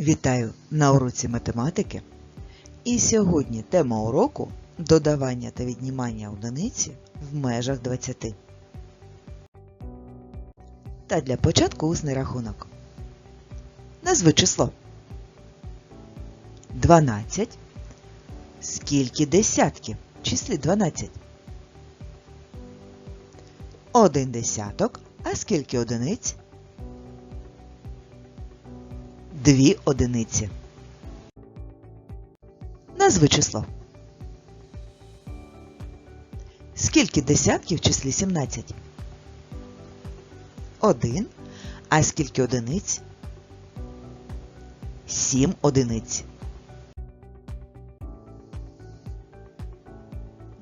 Вітаю на уроці математики. І сьогодні тема уроку додавання та віднімання одиниці в межах 20. Та для початку усний рахунок. Назви число. 12. Скільки десятків числі 12? Один десяток. А скільки одиниць? Дві одиниці. Назви число. Скільки десятків в числі 17? Один. А скільки одиниць? Сім одиниць.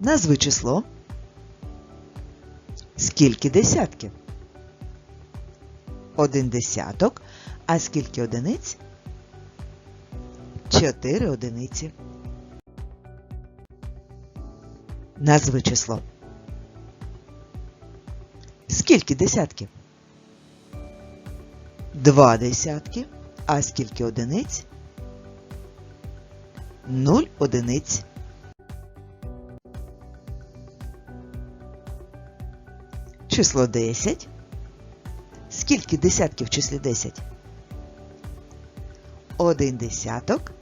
Назви число. Скільки десятків? Один десяток. А скільки одиниць? Чотири одиниці. Назви число. Скільки десятків? Два десятки. А скільки одиниць? Нуль одиниць. Число 10. Скільки десятків в числі 10? Один десяток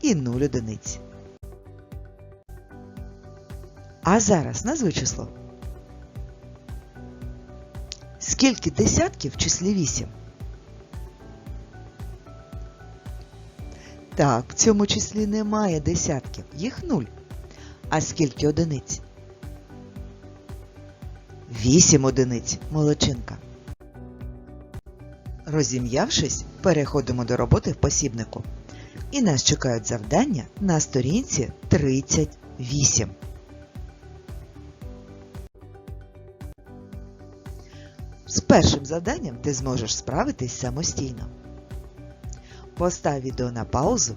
і нуль одиниць. А зараз назви число. Скільки десятків в числі 8? Так, в цьому числі немає десятків, їх нуль. А скільки одиниць? Вісім одиниць, молодчинка. Розім'явшись, переходимо до роботи в посібнику. І нас чекають завдання на сторінці 38. З першим завданням ти зможеш справитись самостійно. Постав відео на паузу,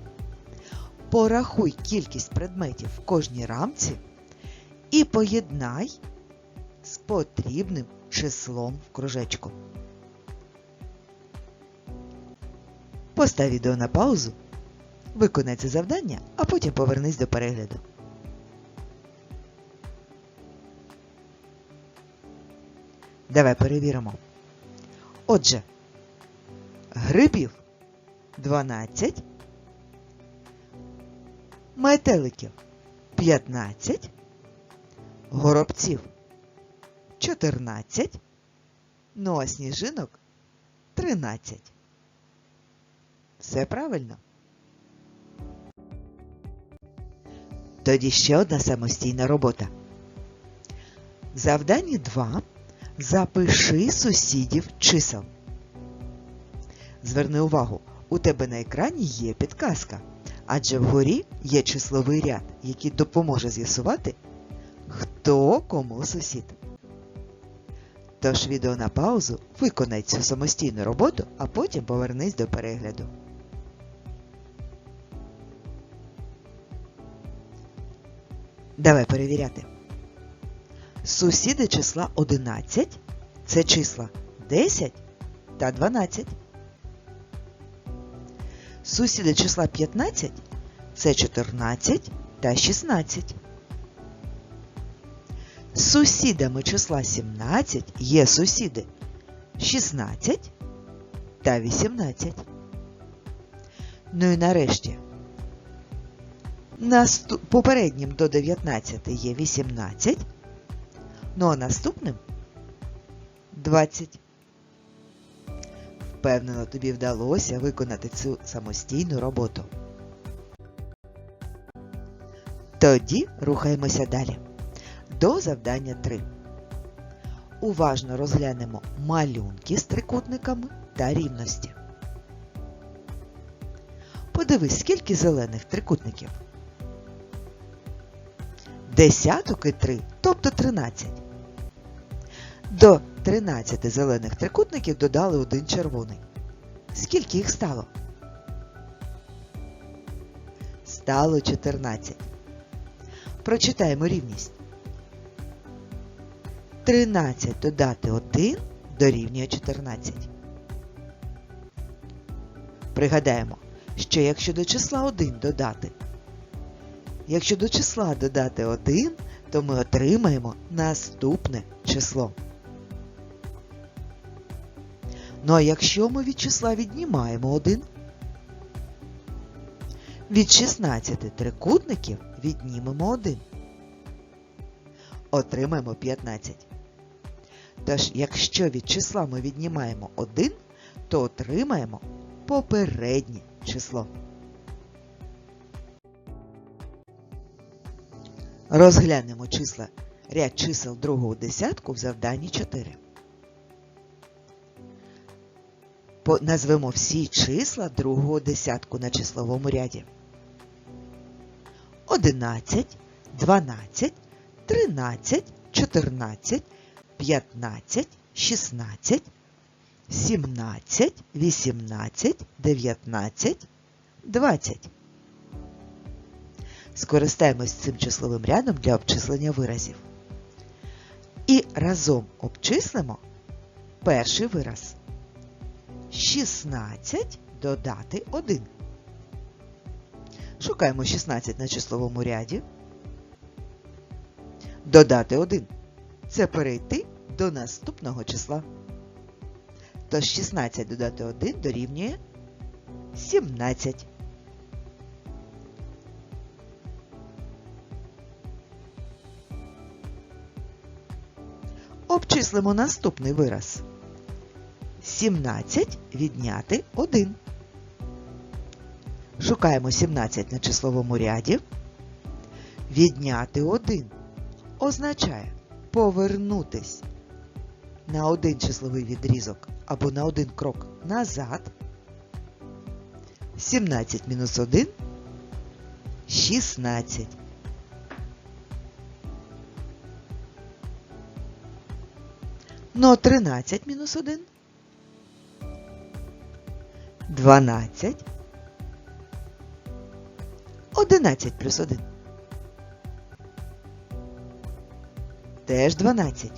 порахуй кількість предметів в кожній рамці і поєднай з потрібним числом в кружечку. Постав відео на паузу, виконай це завдання, а потім повернись до перегляду. Давай перевіримо. Отже, грибів 12, метеликів 15, горобців 14, ну а сніжинок 13. Все правильно. Тоді ще одна самостійна робота. В завданні 2 запиши сусідів чисел. Зверни увагу, у тебе на екрані є підказка, адже вгорі є числовий ряд, який допоможе з'ясувати, хто кому сусід. Тож відео на паузу, виконай цю самостійну роботу, а потім повернись до перегляду. Давай перевіряти. Сусіди числа 11 це числа 10 та 12. Сусіди числа 15 це 14 та 16. Сусідами числа 17 є сусіди 16 та 18. Ну і нарешті. Наступ... Попереднім до 19 є 18, ну а наступним 20. Впевнено, тобі вдалося виконати цю самостійну роботу. Тоді рухаємося далі. До завдання 3. Уважно розглянемо малюнки з трикутниками та рівності. Подивись, скільки зелених трикутників. Десяток і 3, тобто 13. До 13 зелених трикутників додали один червоний. Скільки їх стало? Стало 14. Прочитаємо рівність. 13 додати 1 дорівнює 14. Пригадаємо, що якщо до числа 1 додати. Якщо до числа додати 1, то ми отримаємо наступне число. Ну а якщо ми від числа віднімаємо 1, від 16 трикутників віднімемо 1. Отримаємо 15. Тож, якщо від числа ми віднімаємо 1, то отримаємо попереднє число. Розглянемо числа ряд чисел другого десятку в завданні 4. Назвемо всі числа другого десятку на числовому ряді. 11, 12, 13, 14, 15, 16, 17, 18, 19, 20. Скористаємось цим числовим рядом для обчислення виразів. І разом обчислимо перший вираз. 16 додати 1. Шукаємо 16 на числовому ряді. Додати 1. Це перейти до наступного числа. Тож 16 додати 1 дорівнює 17. Обчислимо наступний вираз. 17 відняти 1. Шукаємо 17 на числовому ряді. Відняти 1 означає повернутись на один числовий відрізок або на один крок назад. 17 мінус 1 16. Ну, 13 мінус 1 12. 11 плюс 1. Теж 12.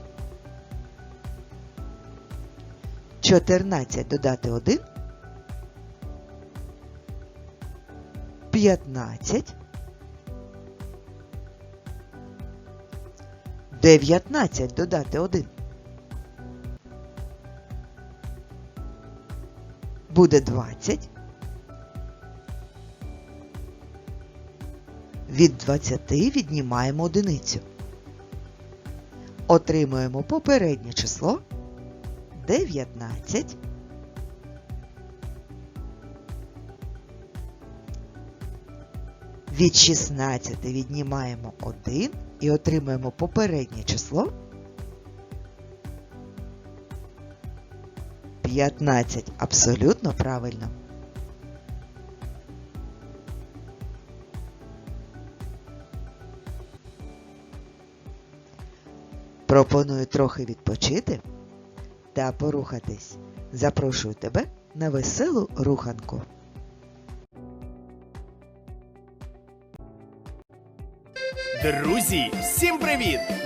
14 додати 1. 15. 19 додати 1. Буде 20. Від 20 віднімаємо одиницю. Отримуємо попереднє число 19. Від 16 віднімаємо 1 і отримуємо попереднє число 15. Абсолютно правильно. Пропоную трохи відпочити та порухатись. Запрошую тебе на веселу руханку. Друзі, всім привіт!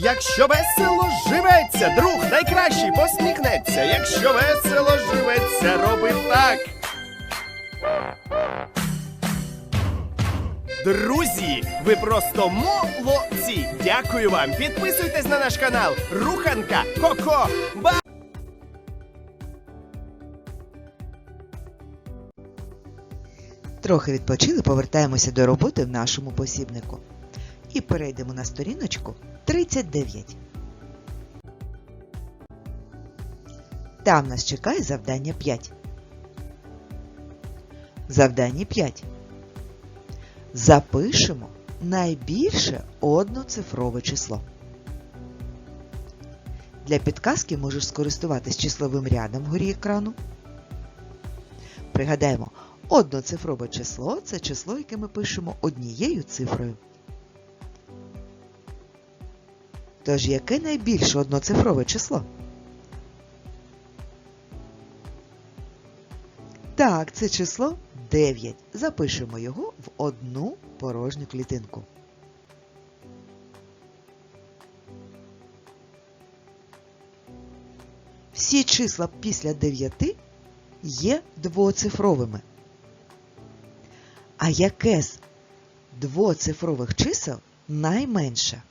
Якщо весело живеться, друг найкращий посміхнеться. Якщо весело живеться, роби так. Друзі, ви просто молодці! Дякую вам! Підписуйтесь на наш канал Руханка Коко Ба. Трохи відпочили, повертаємося до роботи в нашому посібнику. І перейдемо на сторіночку 39. Там нас чекає завдання 5. Завдання 5. Запишемо найбільше одноцифрове число. Для підказки можеш скористуватись числовим рядом вгорі екрану. Пригадаємо, одноцифрове число це число, яке ми пишемо однією цифрою. Тож яке найбільше одноцифрове число? Так, це число 9. Запишемо його в одну порожню клітинку. Всі числа після 9 є двоцифровими. А яке з двоцифрових чисел найменше?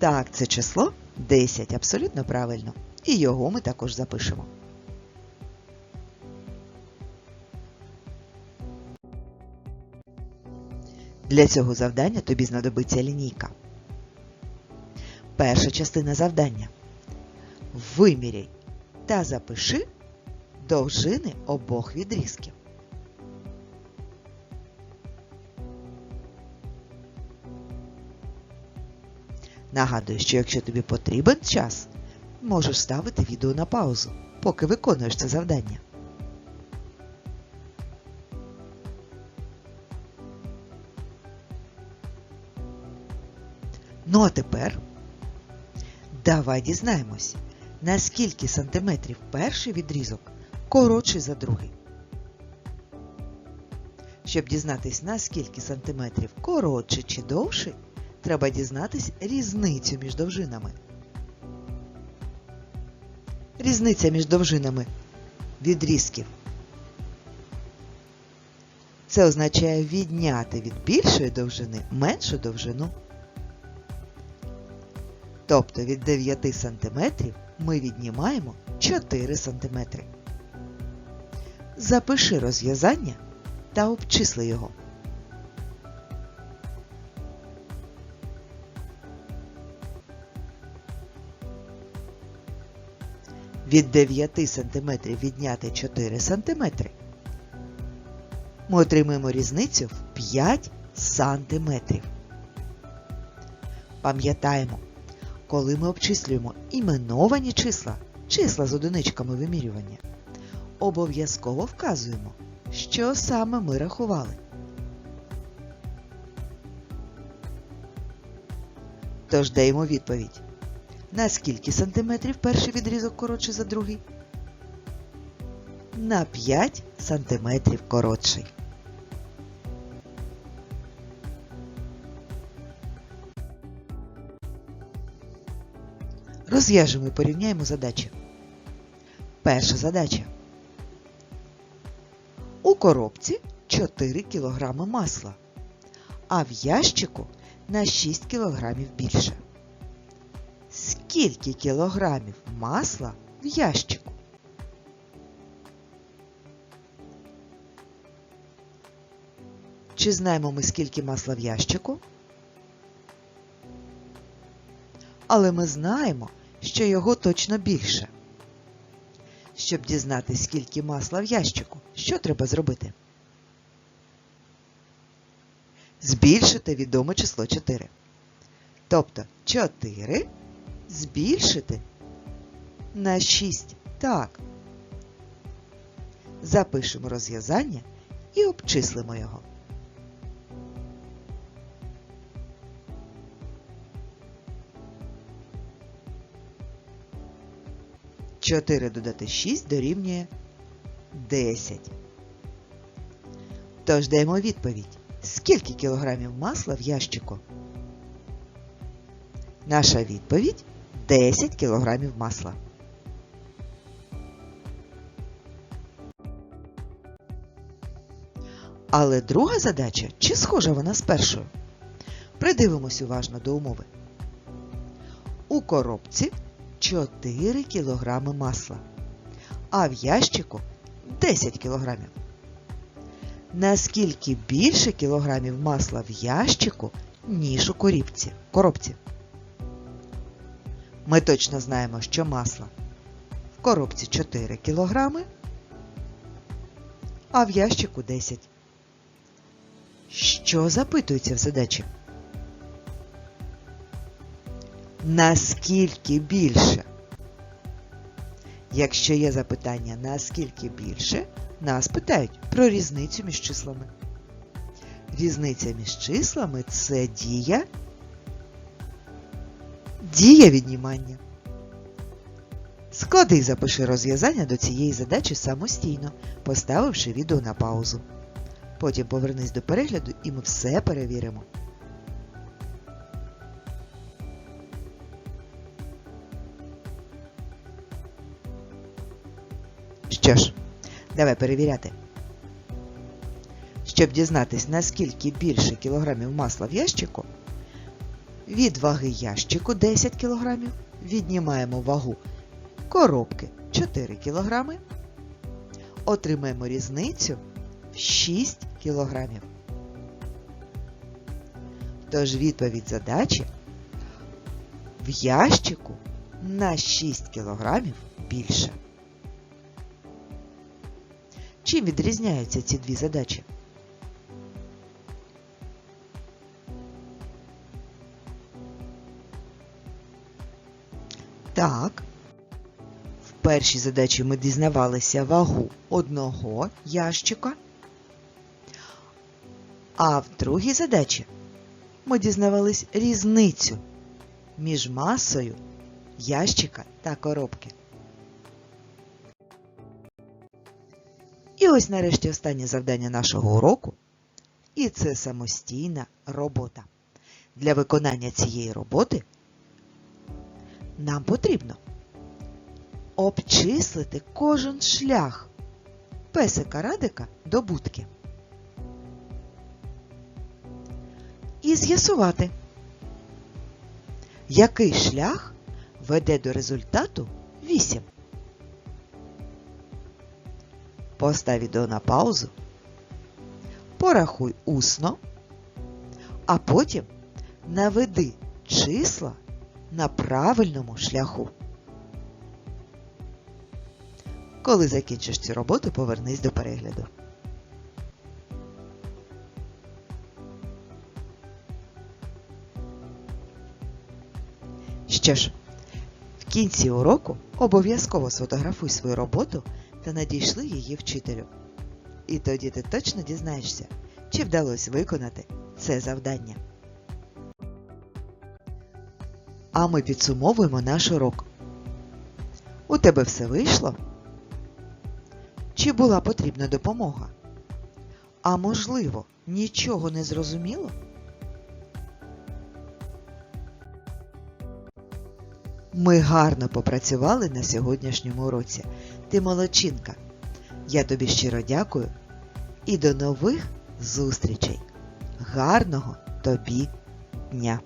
Так, це число 10, абсолютно правильно. І його ми також запишемо. Для цього завдання тобі знадобиться лінійка. Перша частина завдання. Виміряй та запиши довжини обох відрізків. Нагадую, що якщо тобі потрібен час, можеш ставити відео на паузу, поки виконуєш це завдання. Ну а тепер давай дізнаємось, на скільки сантиметрів перший відрізок коротший за другий. Щоб дізнатись, на скільки сантиметрів коротший чи довший, треба дізнатись різницю між довжинами. Різниця між довжинами відрізків. Це означає відняти від більшої довжини меншу довжину. Тобто від 9 см ми віднімаємо 4 см. Запиши розв'язання та обчисли його. Від 9 см відняти 4 см. Ми отримаємо різницю в 5 см. Пам'ятаємо, коли ми обчислюємо іменовані числа, числа з одиничками вимірювання, обов'язково вказуємо, що саме ми рахували. Тож даємо відповідь. На скільки сантиметрів перший відрізок коротший за другий? На 5 сантиметрів коротший. Розв'яжемо і порівняємо задачі. Перша задача. У коробці 4 кг масла, а в ящику на 6 кг більше. Скільки кілограмів масла в ящику? Чи знаємо ми, скільки масла в ящику? Але ми знаємо, що його точно більше. Щоб дізнатися, скільки масла в ящику, що треба зробити? збільшити відоме число 4. Тобто 4 збільшити на 6. Так. Запишемо розв'язання і обчислимо його. Чотири додати 6 дорівнює 10. Тож даємо відповідь. Скільки кілограмів масла в ящику? Наша відповідь 10 кілограмів масла. Але друга задача, чи схожа вона з першою? Придивимось уважно до умови. У коробці 4 кілограми масла, а в ящику 10 кілограмів. Наскільки більше кілограмів масла в ящику, ніж у коробці? Ми точно знаємо, що масла в коробці 4 кілограми, а в ящику 10. Що запитується в задачі? Наскільки більше? Якщо є запитання наскільки більше, нас питають про різницю між числами. Різниця між числами це дія. Дія віднімання. Склади і запиши розв'язання до цієї задачі самостійно, поставивши відео на паузу. Потім повернись до перегляду і ми все перевіримо. Що ж, давай перевіряти. Щоб дізнатись, наскільки більше кілограмів масла в ящику, від ваги ящику 10 кілограмів віднімаємо вагу коробки 4 кілограми, отримаємо різницю в 6 кілограмів. Тож відповідь задачі в ящику на 6 кілограмів більше. Чим відрізняються ці дві задачі? Так. В першій задачі ми дізнавалися вагу одного ящика, а в другій задачі ми дізнавались різницю між масою ящика та коробки. І ось нарешті останнє завдання нашого уроку. І це самостійна робота. Для виконання цієї роботи нам потрібно обчислити кожен шлях песика Радика до будки. І з'ясувати, який шлях веде до результату 8. Постав відео на паузу, порахуй усно, а потім наведи числа на правильному шляху. Коли закінчиш цю роботу, повернись до перегляду. Що ж, в кінці уроку обов'язково сфотографуй свою роботу та надійшли її вчителю. І тоді ти точно дізнаєшся, чи вдалося виконати це завдання. А ми підсумовуємо наш урок. У тебе все вийшло? Чи була потрібна допомога? А можливо, нічого не зрозуміло? Ми гарно попрацювали на сьогоднішньому уроці. Ти молодчинка. Я тобі щиро дякую і до нових зустрічей. Гарного тобі дня!